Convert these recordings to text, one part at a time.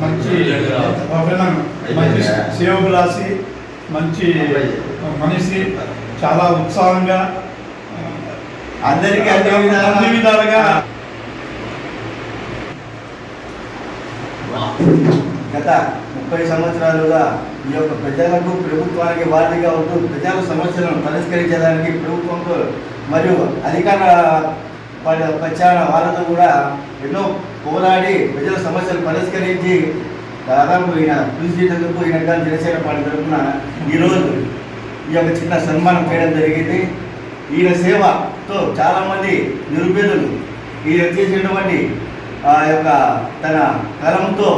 మంచి సేవకులాసి మంచి మనిషి చాలా ఉత్సాహంగా అందరికీ అన్ని విధాలుగా అన్ని విధాలుగా గత ముప్పై సంవత్సరాలుగా ఈ యొక్క ప్రజలకు ప్రభుత్వానికి వార్తగా ఉంటూ ప్రజల సమస్యలను పరిష్కరించడానికి ప్రభుత్వంతో మరియు అధికార ప- పక్షాన వాళ్ళతో కూడా ఎన్నో పోరాడి ప్రజల సమస్యలు పరిష్కరించి దాదాపు ఈయన కృషి చేసేందుకు ఈయన జనసేన పార్టీ తరఫున ఈరోజు ఈ యొక్క చిన్న సన్మానం చేయడం జరిగింది. ఈయన సేవతో చాలామంది నిరుపేదలు ఈయన చేసినటువంటి ఆ యొక్క తన కలంతో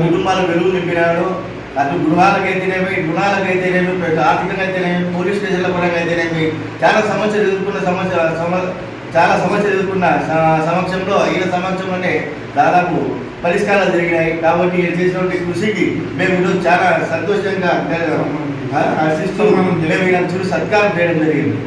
కుటుంబాల వెలుగు నింపినాడు అటు గృహాలకైతేనేమి రుణాలకైతేనేమి ప్రతి ఆర్థికంగా అయితేనేమి పోలీస్ స్టేషన్ల పరంగా అయితేనేమి చాలా సమస్యలు ఎదుర్కొన్న సమస్య సమ- చాలా సమస్యలు ఎదుర్కొన్న సమక్షంలో ఈయన సమక్షంలోనే దాదాపు పరిష్కారాలు జరిగినాయి. కాబట్టి ఈయన చేసినటువంటి కృషికి మేము ఈరోజు చాలా సంతోషంగా ఆ, హర్షిస్తూ మేము ఈయన చూసి సత్కారం చేయడం జరిగింది.